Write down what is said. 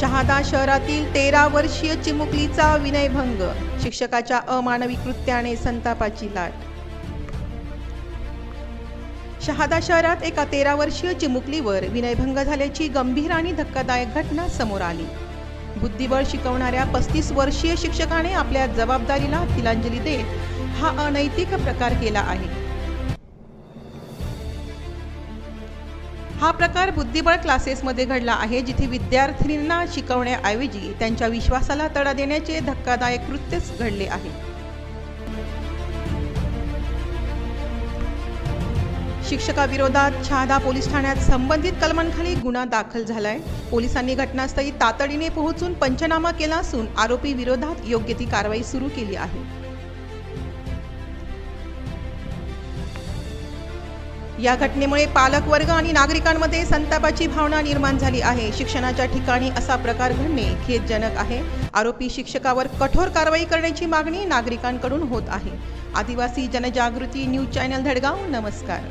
शहादा शहरातील तेरा वर्षीय चिमुकलीचा विनयभंग शिक्षकाच्या अमानवी कृत्याने संतापाची लाट. शहादा शहरात एका तेरा वर्षीय चिमुकलीवर विनयभंग झाल्याची गंभीर आणि धक्कादायक घटना समोर आली. बुद्धिबळ शिकवणाऱ्या पस्तीस वर्षीय शिक्षकाने आपल्या जबाबदारीला तिलांजली देत हा अनैतिक प्रकार केला आहे. हा प्रकार बुद्धिबळ क्लासेसमध्ये घडला आहे जिथे विद्यार्थिनींना शिकवण्याऐवजी त्यांच्या विश्वासाला तडा देण्याचे धक्कादायक कृत्यच घडले आहे. शिक्षकाविरोधात शहादा पोलीस ठाण्यात संबंधित कलमांखाली गुन्हा दाखल झालाय. पोलिसांनी घटनास्थळी तातडीने पोहोचून पंचनामा केला असून आरोपी विरोधात योग्य ती कारवाई सुरू केली आहे. या घटनेमुळे पालक वर्ग आणि नागरिकांमध्ये संतापाची भावना निर्माण झाली आहे. शिक्षणाच्या ठिकाणी असा प्रकार घडणे खेदजनक आहे. आरोपी शिक्षकावर कठोर कारवाई करण्याची मागणी नागरिकांकडून होत आहे. आदिवासी जनजागृती न्यूज चॅनल धडगाव नमस्कार.